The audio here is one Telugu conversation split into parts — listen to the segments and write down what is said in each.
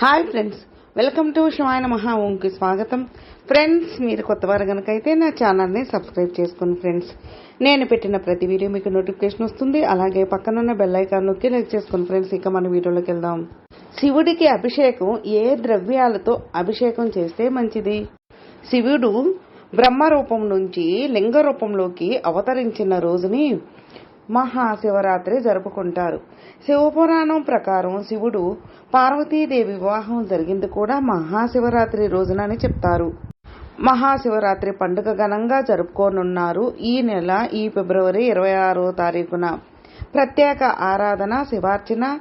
Hi friends welcome to Shivayana మహా ఓంకి స్వాగతం ఫ్రెండ్స్ మీరు కొత్త వారు కనుకైతే నా ఛానల్ని సబ్స్క్రైబ్ చేసుకోండి ఫ్రెండ్స్ నేను పెట్టిన ప్రతి వీడియో మీకు నోటిఫికేషన్ వస్తుంది. అలాగే పక్కనున్న బెల్ ఐకాన్ నొక్కి లైక్ చేసుకోండి ఫ్రెండ్స్ ఇక మన వీడియోలోకి వెళ్దాం. శివుడికి అభిషేకం ఏ ద్రవ్యాలతో అభిషేకం చేస్తే మంచిది? శివుడు బ్రహ్మ రూపం నుంచి లింగ రూపంలోకి అవతరించిన రోజుని మహాశివరాత్రి జరుపుకుంటారు. శివపురాణం ప్రకారం శివుడు పార్వతీదేవి వివాహం జరిగింది కూడా మహాశివరాత్రి రోజున అని చెప్తారు. మహాశివరాత్రి పండుగ ఘనంగా జరుపుకోనున్నారు ఈ నెల ఈ ఫిబ్రవరి ఇరవై ఆరో తారీఖున. ప్రత్యేక ఆరాధన శివార్చన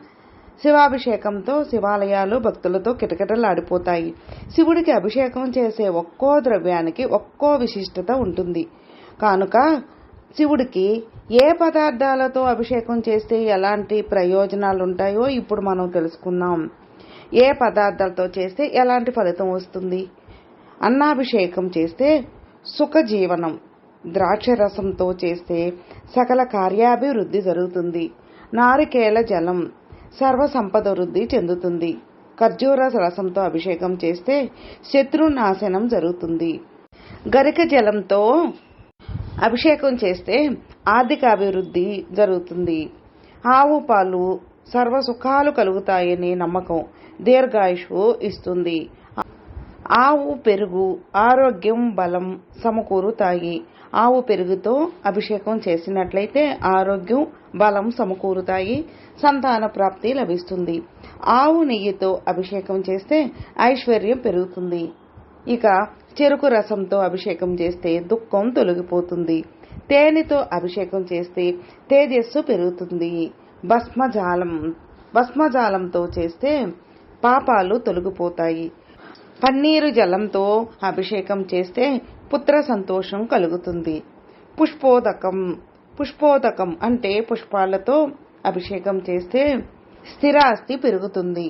శివాభిషేకంతో శివాలయాలు భక్తులతో కిటకిటలాడిపోతాయి. శివుడికి అభిషేకం చేసే ఒక్కో ద్రవ్యానికి ఒక్కో విశిష్టత ఉంటుంది. కానుక శివుడికి ఏ పదార్థాలతో అభిషేకం చేస్తే ఎలాంటి ప్రయోజనాలు ఉంటాయో ఇప్పుడు మనం తెలుసుకుందాం. ఏ పదార్థాలతో చేస్తే ఎలాంటి ఫలితం వస్తుంది? అన్నాభిషేకం చేస్తే సుఖజీవనం ద్రాక్ష రసంతో చేస్తే సకల కార్యాభివృద్ధి జరుగుతుంది. నారికేల జలం సర్వ సంపద వృద్ధి చెందుతుంది. ఖర్జూర రసంతో అభిషేకం చేస్తే శత్రు నాశనం జరుగుతుంది. గరిక జలంతో అభిషేకం చేస్తే ఆర్థిక అభివృద్ధి జరుగుతుంది. ఆవు పాలు సర్వ సుఖాలు కలుగుతాయని నమ్మకం దీర్ఘాయుషు ఇస్తుంది. ఆవు పెరుగు ఆరోగ్యం బలం సమకూరుతాయి. ఆవు పెరుగుతో అభిషేకం చేసినట్లయితే ఆరోగ్యం బలం సమకూరుతాయి. సంతాన ప్రాప్తి లభిస్తుంది. ఆవు నెయ్యితో అభిషేకం చేస్తే ఐశ్వర్యం పెరుగుతుంది. ఇక చెరుకు రసంతో అభిషేకం చేస్తే దుఃఖం తొలగిపోతుంది. తేనెతో అభిషేకం చేస్తే తేజస్సు పెరుగుతుంది. భస్మజాలం భస్మజాలంతో చేస్తే పాపాలు తొలగిపోతాయి. పన్నీరు జలంతో అభిషేకం చేస్తే పుత్ర సంతోషం కలుగుతుంది. పుష్పోదకం పుష్పోదకం అంటే పుష్పాలతో అభిషేకం చేస్తే స్థిరాస్తి పెరుగుతుంది.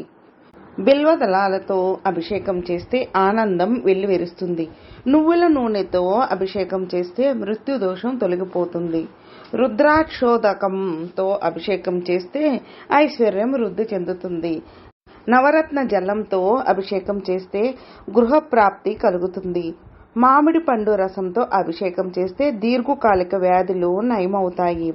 బిల్వదళాలతో అభిషేకం చేస్తే ఆనందం వెల్లివెరుస్తుంది. నువ్వుల నూనెతో అభిషేకం చేస్తే మృత్యుదోషం తొలగిపోతుంది. రుద్రాక్షోదకంతో అభిషేకం చేస్తే ఐశ్వర్యం వృద్ధి చెందుతుంది. నవరత్న జలంతో అభిషేకం చేస్తే గృహప్రాప్తి కలుగుతుంది. మామిడి పండు రసంతో అభిషేకం చేస్తే దీర్ఘకాలిక వ్యాధులు నయమవుతాయి.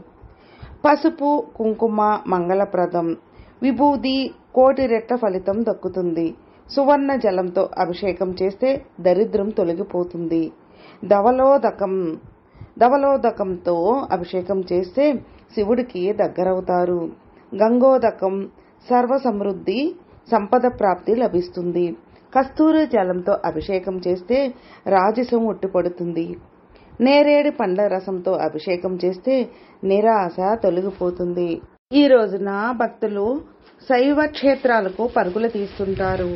పసుపు కుంకుమ మంగళప్రదం విభూది కోటి రెట్ల ఫలితం దక్కుతుంది. సువర్ణ జలంతో అభిషేకం చేస్తే దరిద్రం తొలగిపోతుంది. ధవలోదకం ధవలోదకంతో అభిషేకం చేస్తే శివుడికి దగ్గరవుతారు. గంగోదకం సర్వ సమృద్ధి సంపద ప్రాప్తి లభిస్తుంది. కస్తూరి జలంతో అభిషేకం చేస్తే రాజసం ఉట్టిపడుతుంది. నేరేడు పండ్ల రసంతో అభిషేకం చేస్తే నిరాశ తొలగిపోతుంది. ఈ రోజున భక్తులు శైవ క్షేత్రాలకు పరుగులు తీస్తుంటారు.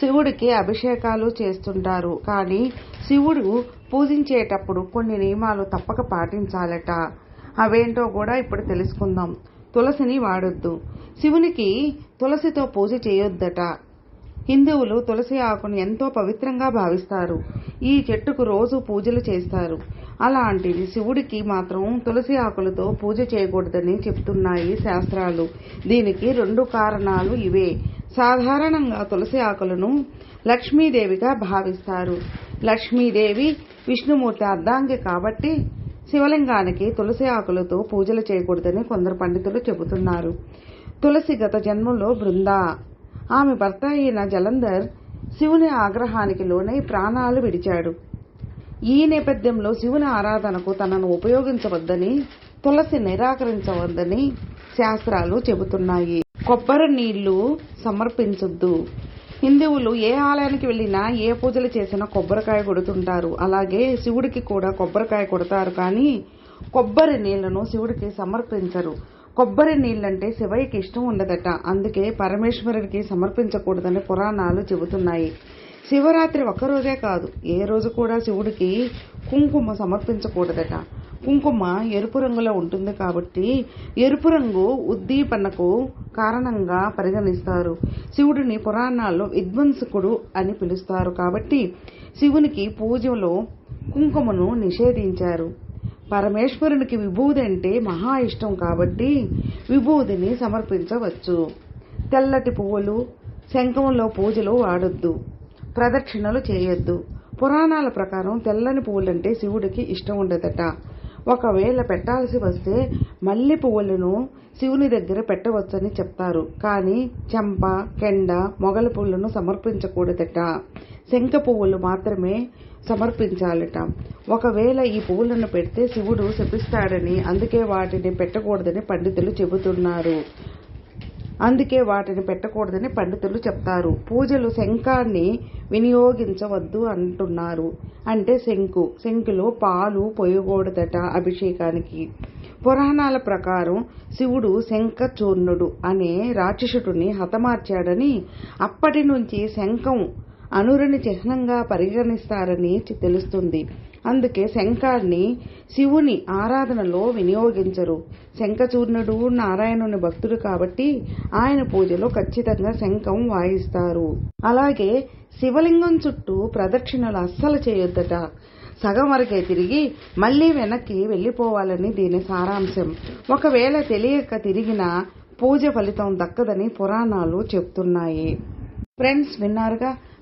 శివుడికి అభిషేకాలు చేస్తుంటారు. కానీ శివుడు పూజించేటప్పుడు కొన్ని నియమాలు తప్పక పాటించాలట. అవేంటో కూడా ఇప్పుడు తెలుసుకుందాం. తులసిని వాడొద్దు. శివునికి తులసితో పూజ చేయొద్దట. హిందువులు తులసి ఆకును ఎంతో పవిత్రంగా భావిస్తారు. ఈ చెట్టుకు రోజు పూజలు చేస్తారు. అలాంటిది శివుడికి మాత్రం తులసి ఆకులతో పూజ చేయకూడదని చెప్తున్నాయి శాస్త్రాలు. దీనికి రెండు కారణాలు ఇవే. సాధారణంగా తులసి ఆకులను లక్ష్మీదేవిగా భావిస్తారు. లక్ష్మీదేవి విష్ణుమూర్తి అర్ధాంగి కాబట్టి శివలింగానికి తులసి ఆకులతో పూజలు చేయకూడదని కొందరు పండితులు చెబుతున్నారు. తులసి గత జన్మలో బృందా. ఆమె భర్త అయిన జలంధర్ శివుని ఆగ్రహానికి లోనై ప్రాణాలు విడిచాడు. ఈ నేపథ్యంలో శివుని ఆరాధనకు తనను ఉపయోగించవద్దని తులసి నిరాకరించవద్దని శాస్త్రాలు చెబుతున్నాయి. కొబ్బరి నీళ్ళు సమర్పించొద్దు. హిందువులు ఏ ఆలయానికి వెళ్ళినా ఏ పూజలు చేసినా కొబ్బరికాయ కొడుతుంటారు. అలాగే శివుడికి కూడా కొబ్బరికాయ కొడతారు కానీ కొబ్బరి నీళ్ళను శివుడికి సమర్పించరు. కొబ్బరి నీళ్ళంటే శివయ్యకి ఇష్టం ఉండదట. అందుకే పరమేశ్వరుడికి సమర్పించకూడదని పురాణాలు చెబుతున్నాయి. శివరాత్రి ఒక్కరోజే కాదు ఏ రోజు కూడా శివుడికి కుంకుమ సమర్పించకూడదట. కుంకుమ ఎరుపు రంగులో ఉంటుంది కాబట్టి ఎరుపు రంగు ఉద్దీపనకు కారణంగా పరిగణిస్తారు. శివుడిని పురాణాల్లో విధ్వంసకుడు అని పిలుస్తారు కాబట్టి శివునికి పూజలో కుంకుమను నిషేధించారు. పరమేశ్వరునికి విభూది అంటే మహా ఇష్టం కాబట్టి విభూదిని సమర్పించవచ్చు. తెల్లటి పువ్వులు శంఖంలో పూజలు వాడొద్దు. ప్రదక్షిణలు చేయొద్దు. పురాణాల ప్రకారం తెల్లని పువ్వులంటే శివుడికి ఇష్టం ఉండదట. ఒకవేళ పెట్టాల్సి వస్తే మల్లె పువ్వులను శివుని దగ్గర పెట్టవచ్చని చెప్తారు. కానీ చెంప కెండ మొగల పువ్వులను సమర్పించకూడదట. శంఖ పువ్వులు మాత్రమే సమర్పించాలట. ఒకవేళ ఈ పువ్వులను పెడితే శివుడు శపిస్తాడని అందుకే వాటిని పెట్టకూడదని పండితులు చెబుతున్నారు. అందుకే వాటిని పెట్టకూడదని పండితులు చెప్తారు. పూజలు శంఖాన్ని వినియోగించవద్దు అంటున్నారు. అంటే శంకు శంకులో పాలు పోయకూడదట అభిషేకానికి. పురాణాల ప్రకారం శివుడు శంఖచూర్ణుడు అనే రాక్షసుడిని హతమార్చాడని అప్పటి నుంచి శంఖం అనురుని చిహ్నంగా పరిగణిస్తారని తెలుస్తుంది. అందుకే శంఖాన్ని శివుని ఆరాధనలో వినియోగించరు. శంఖచూర్ణుడు నారాయణుని భక్తుడు కాబట్టి ఆయన పూజలో ఖచ్చితంగా శంఖం వాయిస్తారు. అలాగే శివలింగం చుట్టూ ప్రదక్షిణలు అస్సలు చేయొద్దట. సగం వరకే తిరిగి మళ్ళీ వెనక్కి వెళ్ళిపోవాలని దీని సారాంశం. ఒకవేళ తెలియక తిరిగిన పూజ ఫలితం దక్కదని పురాణాలు చెప్తున్నాయి. ఫ్రెండ్స్ విన్నారుగా?